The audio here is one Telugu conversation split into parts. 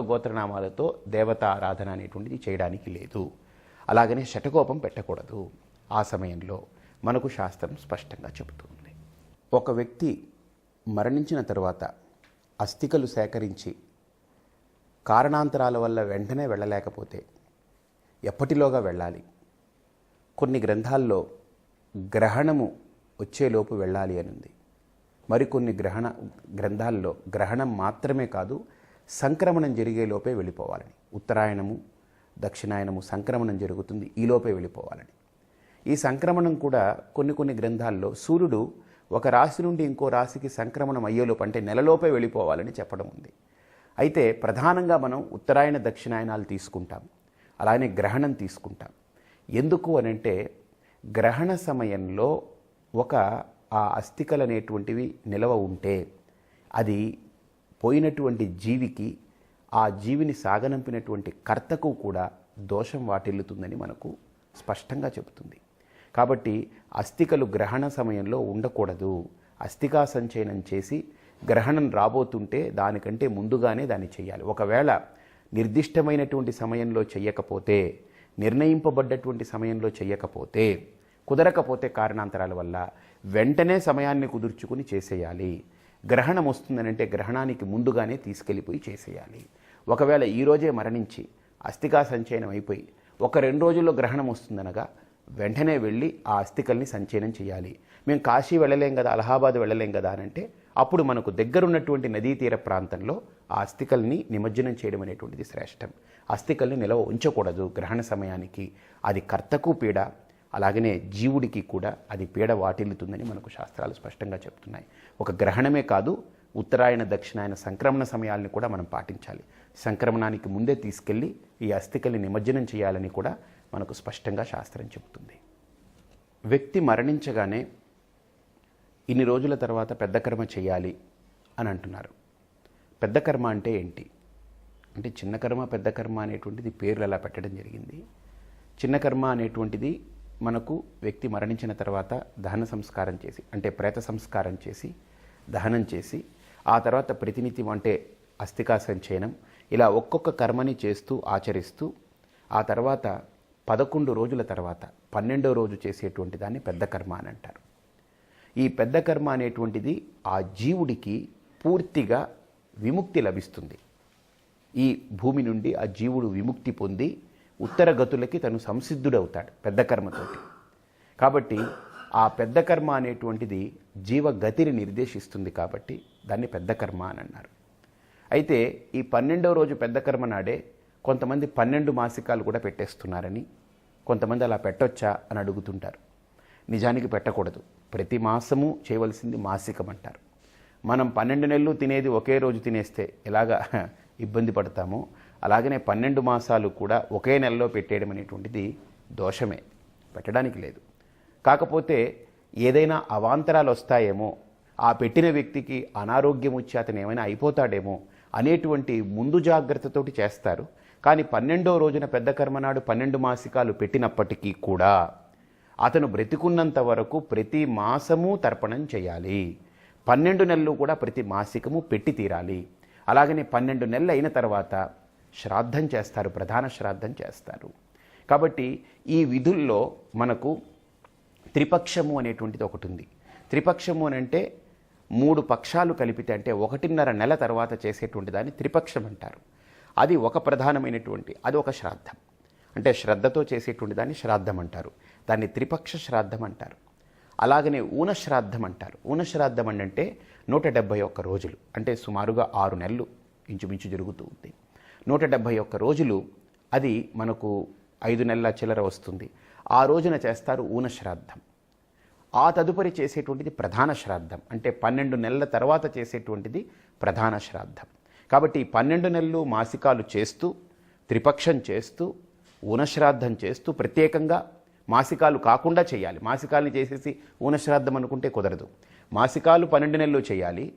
గోత్రనామాలతో దేవత ఆరాధన అనేటువంటిది చేయడానికి లేదు. అలాగనే శటకోపం పెట్టకూడదు. ఆ సమయంలో మనకు శాస్త్రం స్పష్టంగా చెబుతుంది. ఒక వ్యక్తి మరణించిన తర్వాత అస్థికలు సేకరించి కారణాంతరాల వల్ల వెంటనే వెళ్ళలేకపోతే ఎప్పటిలోగా వెళ్ళాలి? కొన్ని గ్రంథాల్లో గ్రహణము వచ్చేలోపు వెళ్ళాలి అని ఉంది మరికొన్ని గ్రహణ గ్రంథాల్లో గ్రహణం మాత్రమే కాదు సంక్రమణం జరిగేలోపే వెళ్ళిపోవాలని. ఉత్తరాయణము దక్షిణాయనము సంక్రమణం జరుగుతుంది. ఈలోపే వెళ్ళిపోవాలని. ఈ సంక్రమణం కూడా కొన్ని కొన్ని గ్రంథాల్లో సూర్యుడు ఒక రాశి నుండి ఇంకో రాశికి సంక్రమణం అయ్యేలోపు అంటే నెలలోపే వెళ్ళిపోవాలని చెప్పడం ఉంది. అయితే ప్రధానంగా మనం ఉత్తరాయణ దక్షిణాయనాలు తీసుకుంటాం. అలానే గ్రహణం తీసుకుంటాం. ఎందుకు అనంటే గ్రహణ సమయంలో ఒక ఆ అస్థికలు అనేటువంటివి నిలవ ఉంటే అది పోయినటువంటి జీవికి ఆ జీవిని సాగనంపినటువంటి కర్తకు కూడా దోషం వాటిల్లుతుందని మనకు స్పష్టంగా చెబుతుంది. కాబట్టి అస్థికలు గ్రహణ సమయంలో ఉండకూడదు. అస్థికా సంచయనం చేసి గ్రహణం రాబోతుంటే దానికంటే ముందుగానే దాన్ని చేయాలి. ఒకవేళ నిర్దిష్టమైనటువంటి సమయంలో చెయ్యకపోతే నిర్ణయింపబడ్డటువంటి సమయంలో చెయ్యకపోతే కుదరకపోతే కారణాంతరాల వల్ల వెంటనే సమయాన్ని కుదుర్చుకుని చేసేయాలి. గ్రహణం వస్తుందనంటే గ్రహణానికి ముందుగానే తీసుకెళ్ళిపోయి చేసేయాలి. ఒకవేళ ఈరోజే మరణించి అస్థికా సంచయనం అయిపోయి ఒక రెండు రోజుల్లో గ్రహణం వస్తుందనగా వెంటనే వెళ్ళి ఆ అస్థికల్ని సంచయనం చేయాలి. మేము కాశీ వెళ్ళలేం కదా అలహాబాద్ వెళ్ళలేం కదా అని అంటే అప్పుడు మనకు దగ్గరున్నటువంటి నదీ తీర ప్రాంతంలో ఆ అస్థికల్ని నిమజ్జనం చేయడం అనేటువంటిది శ్రేష్టం. అస్థికల్ని నిలవ ఉంచకూడదు గ్రహణ సమయానికి. అది కర్తకు పీడ అలాగనే జీవుడికి కూడా అది పీడ వాటిల్లుతుందని మనకు శాస్త్రాలు స్పష్టంగా చెప్తున్నాయి. ఒక గ్రహణమే కాదు ఉత్తరాయణ దక్షిణాయన సంక్రమణ సమయాల్ని కూడా మనం పాటించాలి. సంక్రమణానికి ముందే తీసుకెళ్ళి ఈ అస్థికల్ని నిమజ్జనం చేయాలని కూడా మనకు స్పష్టంగా శాస్త్రం చెబుతుంది. వ్యక్తి మరణించగానే ఇన్ని రోజుల తర్వాత పెద్ద కర్మ చేయాలి అని అంటున్నారు. పెద్ద కర్మ అంటే ఏంటి? అంటే చిన్న కర్మ పెద్ద కర్మ అనేటువంటిది పేర్లు అలా పెట్టడం జరిగింది. చిన్న కర్మ అనేటువంటిది మనకు వ్యక్తి మరణించిన తర్వాత దహన సంస్కారం చేసి అంటే ప్రేత సంస్కారం చేసి దహనం చేసి ఆ తర్వాత ప్రతినిత్యం అంటే అస్థికా సంచయనం ఇలా ఒక్కొక్క కర్మని చేస్తూ ఆచరిస్తూ ఆ తర్వాత పదకొండు రోజుల తర్వాత పన్నెండో రోజు చేసేటువంటి దాన్ని పెద్ద కర్మ అని అంటారు. ఈ పెద్ద కర్మ అనేటువంటిది ఆ జీవుడికి పూర్తిగా విముక్తి లభిస్తుంది. ఈ భూమి నుండి ఆ జీవుడు విముక్తి పొంది ఉత్తర గతులకి తను సంసిద్ధుడవుతాడు పెద్ద కర్మతోటి. కాబట్టి ఆ పెద్ద కర్మ అనేటువంటిది జీవగతిని నిర్దేశిస్తుంది కాబట్టి దాన్ని పెద్ద కర్మ అని అన్నారు. అయితే ఈ పన్నెండవ రోజు పెద్ద కర్మ నాడే కొంతమంది పన్నెండు మాసికాలు కూడా పెట్టేస్తున్నారని కొంతమంది అలా పెట్టొచ్చా అని అడుగుతుంటారు. నిజానికి పెట్టకూడదు. ప్రతి మాసము చేయవలసింది మాసికం అంటారు మనం పన్నెండు నెలలు తినేది ఒకే రోజు తినేస్తే ఎలాగా ఇబ్బంది పడతామో అలాగనే పన్నెండు మాసాలు కూడా ఒకే నెలలో పెట్టేయడం అనేటువంటిది దోషమే. పెట్టడానికి లేదు. కాకపోతే ఏదైనా అవాంతరాలు వస్తాయేమో ఆ పెట్టిన వ్యక్తికి అనారోగ్యం వచ్చి అతను ఏమైనా అయిపోతాడేమో అనేటువంటి ముందు జాగ్రత్తతోటి చేస్తారు. కానీ పన్నెండో రోజున పెద్ద కర్మనాడు పన్నెండు మాసికాలు పెట్టినప్పటికీ కూడా అతను బ్రతికున్నంత వరకు ప్రతి మాసము తర్పణం చేయాలి. పన్నెండు నెలలు కూడా ప్రతి మాసికము పెట్టి తీరాలి. అలాగనే పన్నెండు నెలలు అయిన తర్వాత శ్రాద్ధం చేస్తారు ప్రధాన శ్రాద్ధం చేస్తారు. కాబట్టి ఈ విధుల్లో మనకు త్రిపక్షము అనేటువంటిది ఒకటి ఉంది త్రిపక్షము అని అంటే మూడు పక్షాలు కలిపితే అంటే ఒకటిన్నర నెల తర్వాత చేసేటువంటి దాన్ని త్రిపక్షం అంటారు. అది ఒక ప్రధానమైనటువంటి అది ఒక శ్రాద్ధం. అంటే శ్రద్ధతో చేసేటువంటి దాన్ని శ్రాద్ధం అంటారు. దాన్ని త్రిపక్ష శ్రాద్ధం అంటారు. అలాగనే ఊన శ్రాద్ధం అంటారు. ఊన శ్రాద్ధం అంటే నూట డెబ్భై ఒక్క రోజులు అంటే సుమారుగా ఆరు నెలలు ఇంచుమించు జరుగుతూ ఉంది. నూట డెబ్భై ఒక్క రోజులు అది మనకు ఐదు నెలల చిల్లర వస్తుంది. ఆ రోజున చేస్తారు ఊన శ్రాద్ధం. ఆ తదుపరి చేసేటువంటిది ప్రధాన శ్రాద్ధం. అంటే పన్నెండు నెలల తర్వాత చేసేటువంటిది ప్రధాన శ్రాద్ధం. కాబట్టి ఈ పన్నెండు నెలలు మాసికాలు చేస్తూ త్రిపక్షం చేస్తూ ఊనశ్రాద్ధం చేస్తూ ప్రత్యేకంగా మాసికాలు కాకుండా చేయాలి. మాసికాలని చేసేసి ఊనశ్రాద్ధం అనుకుంటే కుదరదు. మాసికాలు పన్నెండు నెలలు చేయాలి.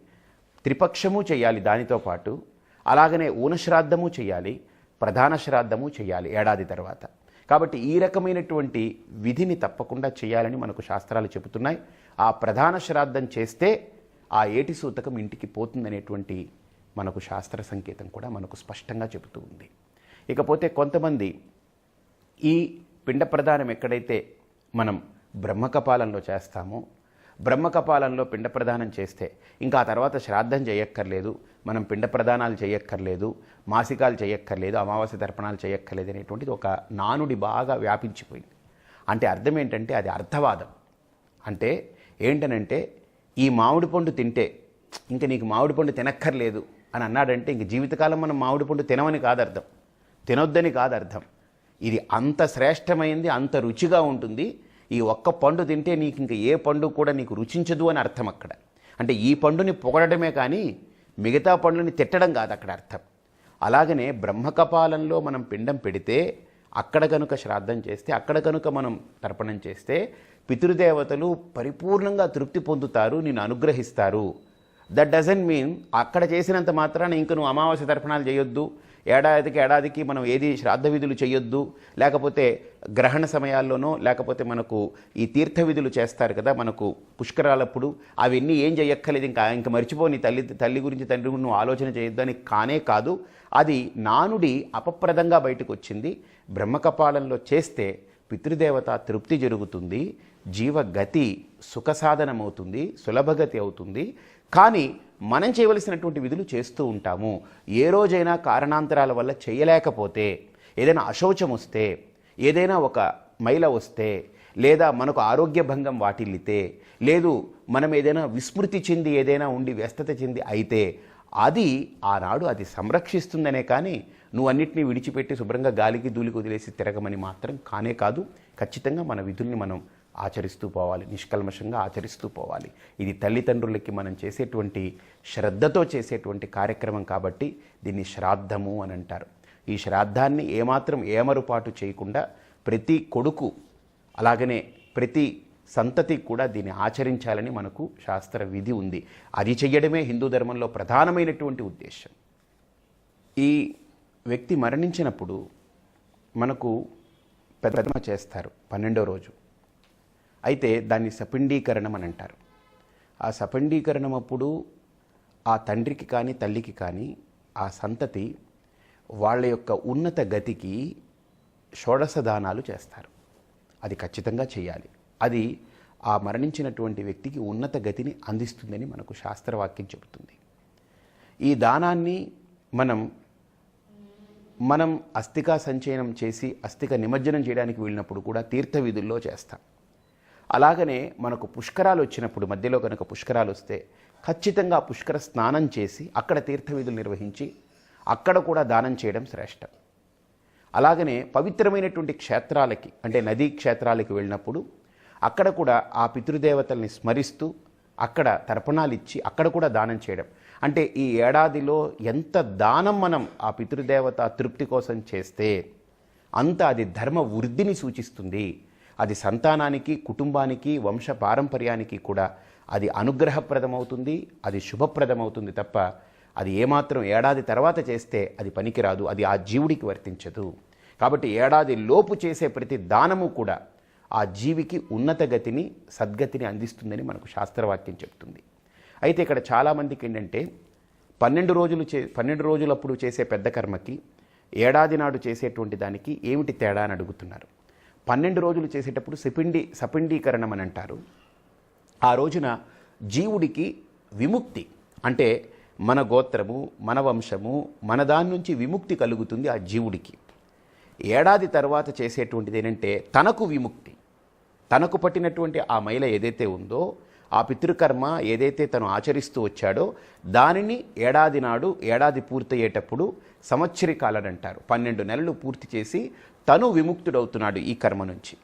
త్రిపక్షము చేయాలి దానితో పాటు అలాగనే ఊనశ్రాద్ధము చేయాలి ప్రధాన శ్రాద్ధము చేయాలి ఏడాది తర్వాత. కాబట్టి ఈ రకమైనటువంటి విధిని తప్పకుండా చేయాలని మనకు శాస్త్రాలు చెబుతున్నాయి. ఆ ప్రధాన శ్రాద్ధం చేస్తే ఆ ఏటి సూతకం ఇంటికి పోతుందనేటువంటి మనకు శాస్త్ర సంకేతం కూడా మనకు స్పష్టంగా చెబుతూ ఉంది. ఇకపోతే కొంతమంది ఈ పిండ ప్రధానం ఎక్కడైతే మనం బ్రహ్మకపాలంలో చేస్తామో బ్రహ్మకపాలంలో పిండ ప్రదానం చేస్తే ఇంకా ఆ తర్వాత శ్రాద్ధం చేయక్కర్లేదు మనం పిండ ప్రదానాలు చేయక్కర్లేదు మాసికాలు చేయక్కర్లేదు అమావాస్య తర్పణాలు చేయక్కర్లేదు అనేటువంటిది ఒక నానుడి బాగా వ్యాపించిపోయింది. అంటే అర్థం ఏంటంటే అది అర్థవాదం. అంటే ఏంటనంటే ఈ మామిడి పండు తింటే ఇంక నీకు మామిడి పండు తినక్కర్లేదు అని అన్నాడంటే ఇంక జీవితకాలం మనం మామిడి పండు తినమని కాదు అర్థం తినొద్దని కాదు అర్థం ఇది అంత శ్రేష్టమైంది అంత రుచిగా ఉంటుంది ఈ ఒక్క పండు తింటే నీకు ఇంక ఏ పండు కూడా నీకు రుచించదు అని అర్థం అక్కడ. అంటే ఈ పండుని పొగడమే కానీ మిగతా పండుని తిట్టడం కాదు అక్కడ అర్థం. అలాగనే బ్రహ్మకపాలంలో మనం పిండం పెడితే అక్కడ కనుక శ్రాద్ధం చేస్తే అక్కడ కనుక మనం తర్పణం చేస్తే పితృదేవతలు పరిపూర్ణంగా తృప్తి పొందుతారు నేను అనుగ్రహిస్తారు. దట్ డజన్ మీన్ అక్కడ చేసినంత మాత్రాన ఇంక నువ్వు అమావాస్య తర్పణాలు చేయొద్దు. ఏడాదికి ఏడాదికి మనం ఏది శ్రాద్ధ విధులు చేయొద్దు లేకపోతే గ్రహణ సమయాల్లోనో లేకపోతే మనకు ఈ తీర్థ విధులు చేస్తారు కదా మనకు పుష్కరాలప్పుడు అవన్నీ ఏం చేయక్కర్లేదు ఇంకా ఇంకా మర్చిపోని తల్లి తల్లి గురించి తండ్రి గురించి నువ్వు ఆలోచన చేయొద్దు అని కానే కాదు. అది నానుడి అపప్రదంగా బయటకు వచ్చింది బ్రహ్మకపాలంలో చేస్తే పితృదేవత తృప్తి జరుగుతుంది జీవగతి సుఖసాధనమవుతుంది సులభగతి అవుతుంది. కానీ మనం చేయవలసినటువంటి విధులు చేస్తూ ఉంటాము. ఏ రోజైనా కారణాంతరాల వల్ల చేయలేకపోతే ఏదైనా అశౌచం వస్తే ఏదైనా ఒక మైల వస్తే లేదా మనకు ఆరోగ్య భంగం వాటిల్లితే లేదు మనం ఏదైనా విస్మృతి చెంది ఏదైనా ఉండి వ్యస్తత చెంది అయితే అది ఆనాడు అది సంరక్షిస్తుందనే కానీ నువ్వు అన్నిటినీ విడిచిపెట్టి శుభ్రంగా గాలికి దూలికి వదిలేసి తిరగమని మాత్రం కానే కాదు. ఖచ్చితంగా మన విధుల్ని మనం ఆచరిస్తూ పోవాలి నిష్కల్మషంగా ఆచరిస్తూ పోవాలి. ఇది తల్లిదండ్రులకి మనం చేసేటువంటి శ్రద్ధతో చేసేటువంటి కార్యక్రమం కాబట్టి దీన్ని శ్రాద్ధము అని అంటారు. ఈ శ్రాద్ధాన్ని ఏమాత్రం ఏమరుపాటు చేయకుండా ప్రతి కొడుకు అలాగనే ప్రతి సంతతి కూడా దీన్ని ఆచరించాలని మనకు శాస్త్ర విధి ఉంది. అది చెయ్యడమే హిందూ ధర్మంలో ప్రధానమైనటువంటి ఉద్దేశం. ఈ వ్యక్తి మరణించినప్పుడు మనకు పెద్దమ చేస్తారు. పన్నెండో రోజు. అయితే దాన్ని సపిండీకరణం అని అంటారు. ఆ సపిండీకరణం అప్పుడు ఆ తండ్రికి కానీ తల్లికి కానీ ఆ సంతతి వాళ్ళ యొక్క ఉన్నత గతికి షోడశదానాలు చేస్తారు. అది ఖచ్చితంగా చేయాలి. అది ఆ మరణించినటువంటి వ్యక్తికి ఉన్నత గతిని అందిస్తుందని మనకు శాస్త్రవాక్యం చెబుతుంది. ఈ దానాన్ని మనం మనం అస్థికా సంచయనం చేసి అస్థిక నిమజ్జనం చేయడానికి వెళ్ళినప్పుడు కూడా తీర్థ విధుల్లో చేస్తాం. అలాగనే మనకు పుష్కరాలు వచ్చినప్పుడు మధ్యలో కనుక పుష్కరాలు వస్తే ఖచ్చితంగా పుష్కర స్నానం చేసి అక్కడ తీర్థ విధులు నిర్వహించి అక్కడ కూడా దానం చేయడం శ్రేష్టం. అలాగనే పవిత్రమైనటువంటి క్షేత్రాలకి అంటే నదీ క్షేత్రాలకి వెళ్ళినప్పుడు అక్కడ కూడా ఆ పితృదేవతల్ని స్మరిస్తూ అక్కడ తర్పణాలు ఇచ్చి అక్కడ కూడా దానం చేయడం. అంటే ఈ ఏడాదిలో ఎంత దానం మనం ఆ పితృదేవత తృప్తి కోసం చేస్తే అంత అది ధర్మ వృద్ధిని సూచిస్తుంది. అది సంతానానికి కుటుంబానికి వంశ పారంపర్యానికి కూడా అది అనుగ్రహప్రదమవుతుంది అది శుభప్రదమవుతుంది తప్ప అది ఏమాత్రం ఏడాది తర్వాత చేస్తే అది పనికిరాదు అది ఆ జీవుడికి వర్తించదు. కాబట్టి ఏడాది లోపు చేసే ప్రతి దానము కూడా ఆ జీవికి ఉన్నత గతిని సద్గతిని అందిస్తుందని మనకు శాస్త్రవాక్యం చెప్తుంది. అయితే ఇక్కడ చాలామందికి ఏంటంటే పన్నెండు రోజులు చే పన్నెండు రోజులప్పుడు చేసే పెద్ద కర్మకి ఏడాది నాడు చేసేటువంటి దానికి ఏమిటి తేడా అని అడుగుతున్నారు. పన్నెండు రోజులు చేసేటప్పుడు సపిండి సపిండీకరణం అని అంటారు. ఆ రోజున జీవుడికి విముక్తి అంటే మన గోత్రము మన వంశము మన దాని నుంచి విముక్తి కలుగుతుంది ఆ జీవుడికి. ఏడాది తర్వాత చేసేటువంటిది ఏంటంటే తనకు విముక్తి. తనకు పట్టినటువంటి ఆ మైల ఏదైతే ఉందో ఆ పితృకర్మ ఏదైతే తను ఆచరిస్తూ వచ్చాడో దానిని ఏడాది నాడు ఏడాది పూర్తయ్యేటప్పుడు సంవత్సరికాలని అంటారు పన్నెండు నెలలు పూర్తి చేసి తను విముక్తుడవుతున్నాడు ఈ కర్మ నుంచి.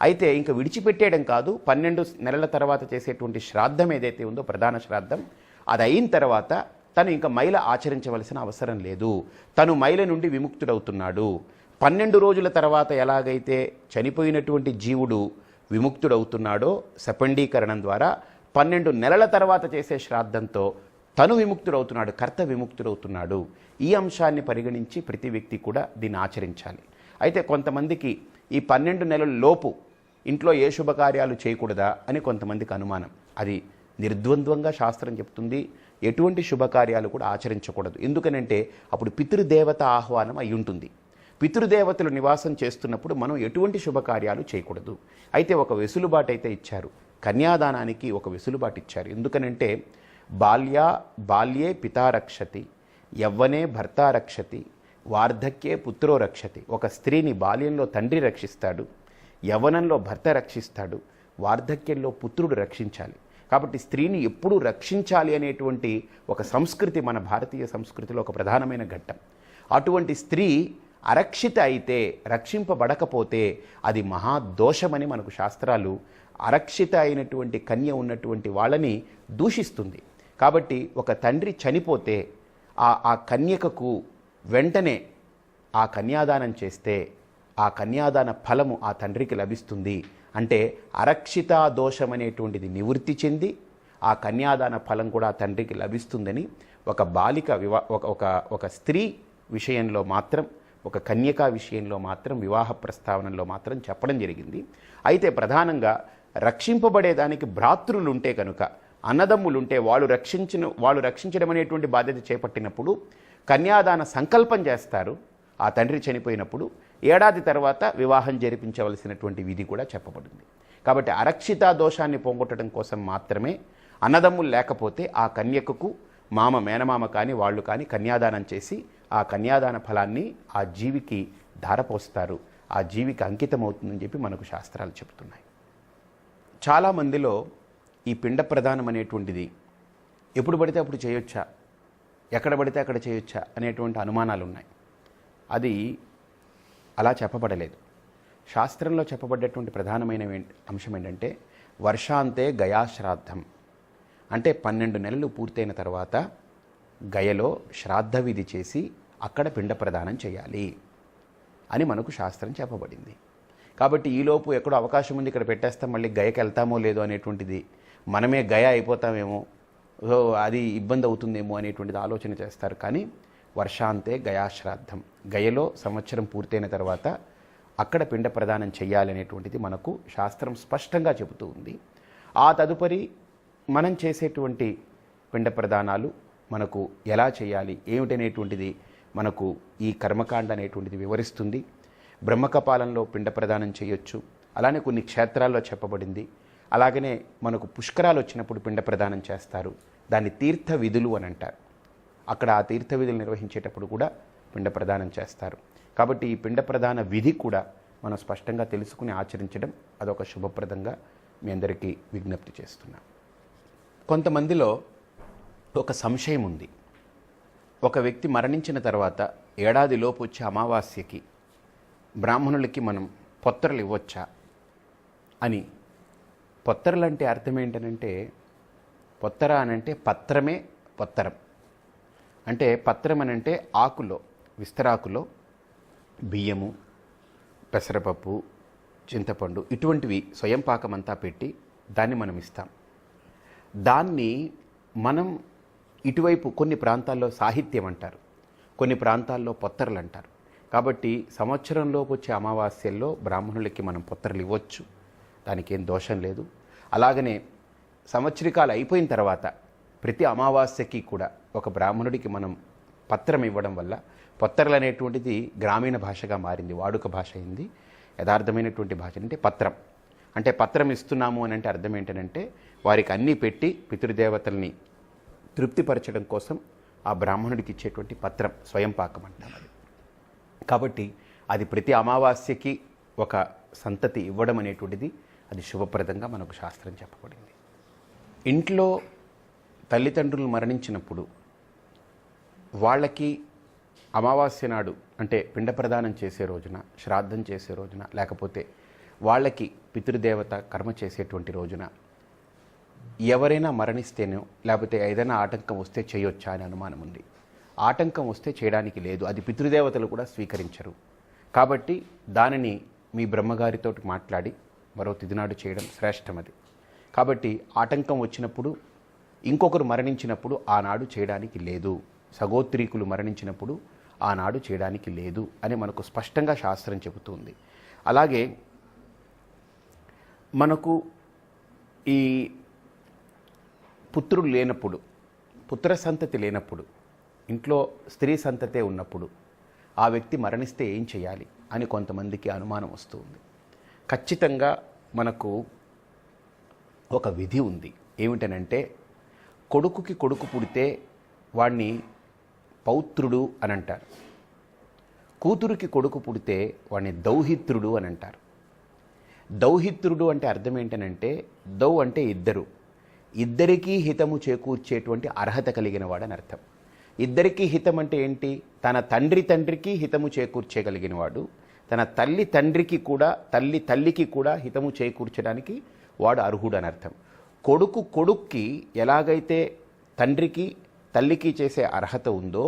అయితే ఇంకా విడిచిపెట్టేయడం కాదు పన్నెండు నెలల తర్వాత చేసేటువంటి శ్రాద్ధం ఏదైతే ఉందో ప్రధాన శ్రాద్ధం అది అయిన తర్వాత తను ఇంకా మైల ఆచరించవలసిన అవసరం లేదు. తను మైల నుండి విముక్తుడవుతున్నాడు. పన్నెండు రోజుల తర్వాత ఎలాగైతే చనిపోయినటువంటి జీవుడు విముక్తుడవుతున్నాడో సపండీకరణం ద్వారా పన్నెండు నెలల తర్వాత చేసే శ్రాద్ధంతో తను విముక్తుడవుతున్నాడు కర్త విముక్తుడవుతున్నాడు. ఈ అంశాన్ని పరిగణించి ప్రతి వ్యక్తి కూడా దీన్ని ఆచరించాలి. అయితే కొంతమందికి ఈ పన్నెండు నెలల లోపు ఇంట్లో ఏ శుభకార్యాలు చేయకూడదా అని కొంతమందికి అనుమానం. అది నిర్ద్వంద్వంగా శాస్త్రం చెప్తుంది. ఎటువంటి శుభకార్యాలు కూడా ఆచరించకూడదు. ఎందుకనంటే అప్పుడు పితృదేవత ఆహ్వానం అయి ఉంటుంది. పితృదేవతలు నివాసం చేస్తున్నప్పుడు మనం ఎటువంటి శుభకార్యాలు చేయకూడదు. అయితే ఒక వెసులుబాటు అయితే ఇచ్చారు. కన్యాదానానికి ఒక వెసులుబాటు ఇచ్చారు. ఎందుకనంటే బాల్య బాల్యే పితారక్షతి యవ్వనే భర్త రక్షతి వార్ధక్యే పుత్రో రక్షతి. ఒక స్త్రీని బాల్యంలో తండ్రి రక్షిస్తాడు యవ్వనంలో భర్త రక్షిస్తాడు వార్ధక్యంలో పుత్రుడు రక్షించాలి. కాబట్టి స్త్రీని ఎప్పుడూ రక్షించాలి అనేటువంటి ఒక సంస్కృతి మన భారతీయ సంస్కృతిలో ఒక ప్రధానమైన ఘట్టం. అటువంటి స్త్రీ అరక్షిత అయితే రక్షింపబడకపోతే అది మహాదోషమని మనకు శాస్త్రాలు అరక్షిత అయినటువంటి కన్య ఉన్నటువంటి వాళ్ళని దూషిస్తుంది. కాబట్టి ఒక తండ్రి చనిపోతే ఆ ఆ కన్యకకు వెంటనే ఆ కన్యాదానం చేస్తే ఆ కన్యాదాన ఫలము ఆ తండ్రికి లభిస్తుంది. అంటే అరక్షిత దోషం అనేటువంటిది నివృత్తి చెంది ఆ కన్యాదాన ఫలం కూడా తండ్రికి లభిస్తుందని ఒక బాలిక వివా ఒక ఒక ఒక స్త్రీ విషయంలో మాత్రం ఒక కన్యకా విషయంలో మాత్రం వివాహ ప్రస్తావనలో మాత్రం చెప్పడం జరిగింది. అయితే ప్రధానంగా రక్షింపబడేదానికి భ్రాతృలు ఉంటే కనుక అన్నదమ్ములుంటే వాళ్ళు రక్షించిన వాళ్ళు రక్షించడం అనేటువంటి బాధ్యత చేపట్టినప్పుడు కన్యాదాన సంకల్పం చేస్తారు. ఆ తండ్రి చనిపోయినప్పుడు ఏడాది తర్వాత వివాహం జరిపించవలసినటువంటి విధి కూడా చెప్పబడింది. కాబట్టి అరక్షిత దోషాన్ని పోగొట్టడం కోసం మాత్రమే అన్నదమ్ములు లేకపోతే ఆ కన్యకకు మామ మేనమామ కానీ వాళ్ళు కానీ కన్యాదానం చేసి ఆ కన్యాదాన ఫలాన్ని ఆ జీవికి ధారపోస్తారు. ఆ జీవికి అంకితం అవుతుందని చెప్పి మనకు శాస్త్రాలు చెబుతున్నాయి. చాలామందిలో ఈ పిండ ప్రధానం అనేటువంటిది ఎప్పుడు పడితే అప్పుడు చేయొచ్చా? ఎక్కడ పడితే అక్కడ చేయొచ్చా అనేటువంటి అనుమానాలు ఉన్నాయి అది అలా చెప్పబడలేదు. శాస్త్రంలో చెప్పబడ్డటువంటి ప్రధానమైన అంశం ఏంటంటే వర్షాంతే గయాశ్రాద్ధం. అంటే పన్నెండు నెలలు పూర్తయిన తర్వాత గయలో శ్రాద్ధ విధి చేసి అక్కడ పిండ ప్రదానం చేయాలి అని మనకు శాస్త్రం చెప్పబడింది. కాబట్టి ఈలోపు ఎక్కడో అవకాశం ఉంది ఇక్కడ పెట్టేస్తాం మళ్ళీ గయకి వెళ్తామో లేదో అనేటువంటిది మనమే గయ అయిపోతామేమో అది ఇబ్బంది అవుతుందేమో అనేటువంటిది ఆలోచన చేస్తారు. కానీ వర్షాంతే గయాశ్రాద్ధం. గయలో సంవత్సరం పూర్తయిన తర్వాత అక్కడ పిండ ప్రదానం చేయాలనేటువంటిది మనకు శాస్త్రం స్పష్టంగా చెబుతూ ఉంది. ఆ తదుపరి మనం చేసేటువంటి పిండ ప్రదానాలు మనకు ఎలా చేయాలి ఏమిటనేటువంటిది మనకు ఈ కర్మకాండ అనేటువంటిది వివరిస్తుంది. బ్రహ్మకపాలంలో పిండ ప్రదానం చేయొచ్చు. అలానే కొన్ని క్షేత్రాల్లో చెప్పబడింది. అలాగనే మనకు పుష్కరాలు వచ్చినప్పుడు పిండ ప్రదానం చేస్తారు. దాన్ని తీర్థ విధులు అని అంటారు. అక్కడ ఆ తీర్థ విధులు నిర్వహించేటప్పుడు కూడా పిండ ప్రదానం చేస్తారు. కాబట్టి ఈ పిండ ప్రదాన విధి కూడా మనం స్పష్టంగా తెలుసుకుని ఆచరించడం అదొక శుభప్రదంగా మీ అందరికీ విజ్ఞప్తి చేస్తున్నాం. కొంతమందిలో ఒక సంశయం ఉంది. ఒక వ్యక్తి మరణించిన తర్వాత ఏడాదిలోపు వచ్చే అమావాస్యకి బ్రాహ్మణులకి మనం పొత్తరలు ఇవ్వచ్చా అని. పొత్తరలు అంటే అర్థం ఏంటనంటే పొత్తర అనంటే పత్రమే పొత్తరం. అంటే పత్రం అనంటే ఆకులో విస్తరాకులో బియ్యము పెసరపప్పు చింతపండు ఇటువంటివి స్వయం పాకం అంతా పెట్టి దాన్ని మనం ఇస్తాం. దాన్ని మనం ఇటువైపు కొన్ని ప్రాంతాల్లో సాహిత్యం అంటారు కొన్ని ప్రాంతాల్లో పొత్తరలు అంటారు కాబట్టి సంవత్సరంలోపు వచ్చే అమావాస్యల్లో బ్రాహ్మణులకి మనం పొత్తరలు ఇవ్వచ్చు దానికి ఏం దోషం లేదు. అలాగనే సంవత్సరికాలు అయిపోయిన తర్వాత ప్రతి అమావాస్యకి కూడా ఒక బ్రాహ్మణుడికి మనం పత్రం ఇవ్వడం వల్ల పొత్తరలు అనేటువంటిది గ్రామీణ భాషగా మారింది వాడుక భాష అయింది యథార్థమైనటువంటి భాష అంటే పత్రం. అంటే పత్రం ఇస్తున్నాము అని అంటే అర్థం ఏంటంటే వారికి అన్నీ పెట్టి పితృదేవతల్ని తృప్తిపరచడం కోసం ఆ బ్రాహ్మణుడికి ఇచ్చేటువంటి పత్రం స్వయం పాకం అంటాం అది. కాబట్టి అది ప్రతి అమావాస్యకి ఒక సంతతి ఇవ్వడం అనేటువంటిది అది శుభప్రదంగా మనకు శాస్త్రం చెప్పబడింది. ఇంట్లో తల్లిదండ్రులు మరణించినప్పుడు వాళ్ళకి అమావాస్య నాడు అంటే పిండ ప్రదానం చేసే రోజున శ్రాద్ధం చేసే రోజున లేకపోతే వాళ్ళకి పితృదేవత కర్మ చేసేటువంటి రోజున ఎవరైనా మరణిస్తేనో లేకపోతే ఏదైనా ఆటంకం వస్తే చేయొచ్చా అని అనుమానం ఉంది. ఆటంకం వస్తే చేయడానికి లేదు. అది పితృదేవతలు కూడా స్వీకరించరు. కాబట్టి దానిని మీ బ్రహ్మగారితో మాట్లాడి మరో తిదినాడు చేయడం శ్రేష్టమది. కాబట్టి ఆటంకం వచ్చినప్పుడు ఇంకొకరు మరణించినప్పుడు ఆనాడు చేయడానికి లేదు. సగోత్రీకులు మరణించినప్పుడు ఆనాడు చేయడానికి లేదు అని మనకు స్పష్టంగా శాస్త్రం చెబుతుంది. అలాగే మనకు ఈ పుత్రుడు లేనప్పుడు పుత్ర సంతతి లేనప్పుడు ఇంట్లో స్త్రీ సంతతే ఉన్నప్పుడు ఆ వ్యక్తి మరణిస్తే ఏం చేయాలి అని కొంతమందికి అనుమానం వస్తుంది. ఖచ్చితంగా మనకు ఒక విధి ఉంది. ఏమిటనంటే కొడుకుకి కొడుకు పుడితే వాడిని పౌత్రుడు అని అంటారు కూతురికి కొడుకు పుడితే వాడిని దౌహిత్రుడు అని అంటారు దౌహిత్రుడు అంటే అర్థం ఏంటనంటే దౌ అంటే ఇద్దరు. ఇద్దరికీ హితము చేకూర్చేటువంటి అర్హత కలిగిన వాడని అర్థం. ఇద్దరికీ హితం అంటే ఏంటి? తన తండ్రి తండ్రికి హితము చేకూర్చేయగలిగిన వాడు తన తల్లి తండ్రికి కూడా తల్లి తల్లికి కూడా హితము చేకూర్చడానికి వాడు అర్హుడు అని అర్థం కొడుకు కొడుక్కి ఎలాగైతే తండ్రికి తల్లికి చేసే అర్హత ఉందో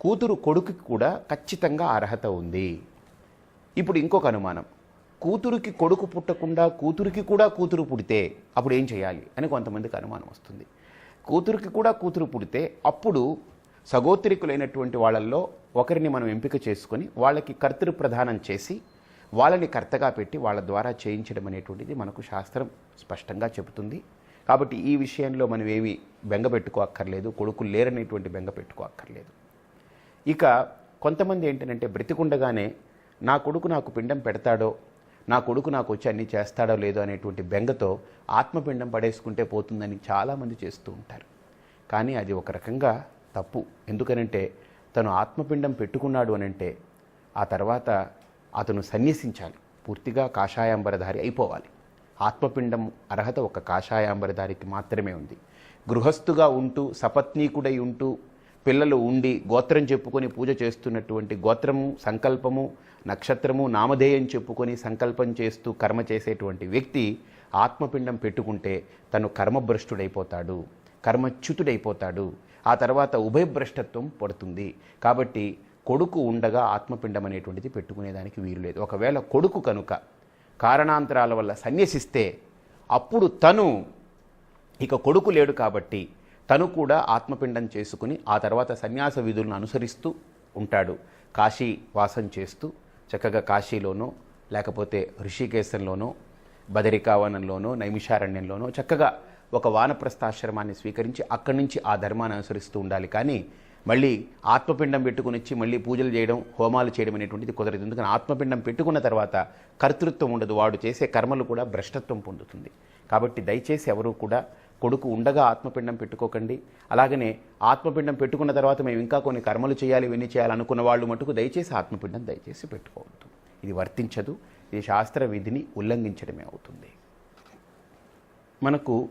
కూతురు కొడుకుకి కూడా ఖచ్చితంగా అర్హత ఉంది. ఇప్పుడు ఇంకొక అనుమానం. కూతురికి కొడుకు పుట్టకుండా కూతురికి కూడా కూతురు పుడితే అప్పుడు ఏం చేయాలి అని కొంతమందికి అనుమానం వస్తుంది. కూతురికి కూడా కూతురు పుడితే అప్పుడు సగోత్రికులైనటువంటి వాళ్ళల్లో ఒకరిని మనం ఎంపిక చేసుకొని వాళ్ళకి కర్తృ ప్రదానం చేసి వాళ్ళని కర్తగా పెట్టి వాళ్ళ ద్వారా చేయించడం అనేటువంటిది మనకు శాస్త్రం స్పష్టంగా చెబుతుంది. కాబట్టి ఈ విషయంలో మనం ఏమి బెంగ పెట్టుకోక్కర్లేదు కొడుకులు లేరనేటువంటి బెంగ పెట్టుకోక్కర్లేదు. ఇక కొంతమంది ఏంటంటే బ్రతికుండగానే నా కొడుకు నాకు పిండం పెడతాడో నా కొడుకు నాకు వచ్చి అన్నీ చేస్తాడో లేదో అనేటువంటి బెంగతో ఆత్మపిండం పడేసుకుంటే పోతుందని చాలామంది చేస్తూ ఉంటారు. కానీ అది ఒక రకంగా తప్పు. ఎందుకనంటే తను ఆత్మపిండం పెట్టుకున్నాడు అనంటే ఆ తర్వాత అతను సన్యసించాలి. పూర్తిగా కాషాయాంబరధారి అయిపోవాలి. ఆత్మపిండం అర్హత ఒక కాషాయాంబరధారికి మాత్రమే ఉంది. గృహస్థుగా ఉంటూ సపత్నీకుడై ఉంటూ పిల్లలు ఉండి గోత్రం చెప్పుకొని పూజ చేస్తున్నటువంటి గోత్రము సంకల్పము నక్షత్రము నామధేయం చెప్పుకొని సంకల్పం చేస్తూ కర్మ చేసేటువంటి వ్యక్తి ఆత్మపిండం పెట్టుకుంటే తను కర్మభ్రష్టుడైపోతాడు కర్మచ్యుతుడైపోతాడు. ఆ తర్వాత ఉభయభ్రష్టత్వం పడుతుంది. కాబట్టి కొడుకు ఉండగా ఆత్మపిండం అనేటువంటిది పెట్టుకునేదానికి వీలు లేదు. ఒకవేళ కొడుకు కనుక కారణాంతరాల వల్ల సన్యసిస్తే అప్పుడు తను ఇక కొడుకు లేడు కాబట్టి తను కూడా ఆత్మపిండం చేసుకుని ఆ తర్వాత సన్యాస విధులను అనుసరిస్తూ ఉంటాడు. కాశీ వాసం చేస్తూ చక్కగా కాశీలోనో లేకపోతే ఋషికేశంలోనో బదరికావనంలోనో నైమిషారణ్యంలోనో చక్కగా ఒక వానప్రస్థాశ్రమాన్ని స్వీకరించి అక్కడి నుంచి ఆ ధర్మాన్ని అనుసరిస్తూ ఉండాలి. కానీ మళ్ళీ ఆత్మపిండం పెట్టుకుని వచ్చి మళ్ళీ పూజలు చేయడం హోమాలు చేయడం అనేటువంటిది కుదరదు. ఎందుకని? ఆత్మపిండం పెట్టుకున్న తర్వాత కర్తృత్వం ఉండదు. వాడు చేసే కర్మలు కూడా భ్రష్టత్వం పొందుతుంది. కాబట్టి దయచేసి ఎవరూ కూడా కొడుకు ఉండగా ఆత్మపిండం పెట్టుకోకండి. అలాగనే ఆత్మపిండం పెట్టుకున్న తర్వాత మేము ఇంకా కొన్ని కర్మలు చేయాలి ఇవన్నీ చేయాలనుకున్న వాళ్ళు మటుకు దయచేసి ఆత్మపిండం దయచేసి పెట్టుకోవద్దు. ఇది వర్తించదు. ఇది శాస్త్ర విధిని ఉల్లంఘించడమే అవుతుంది. మనకు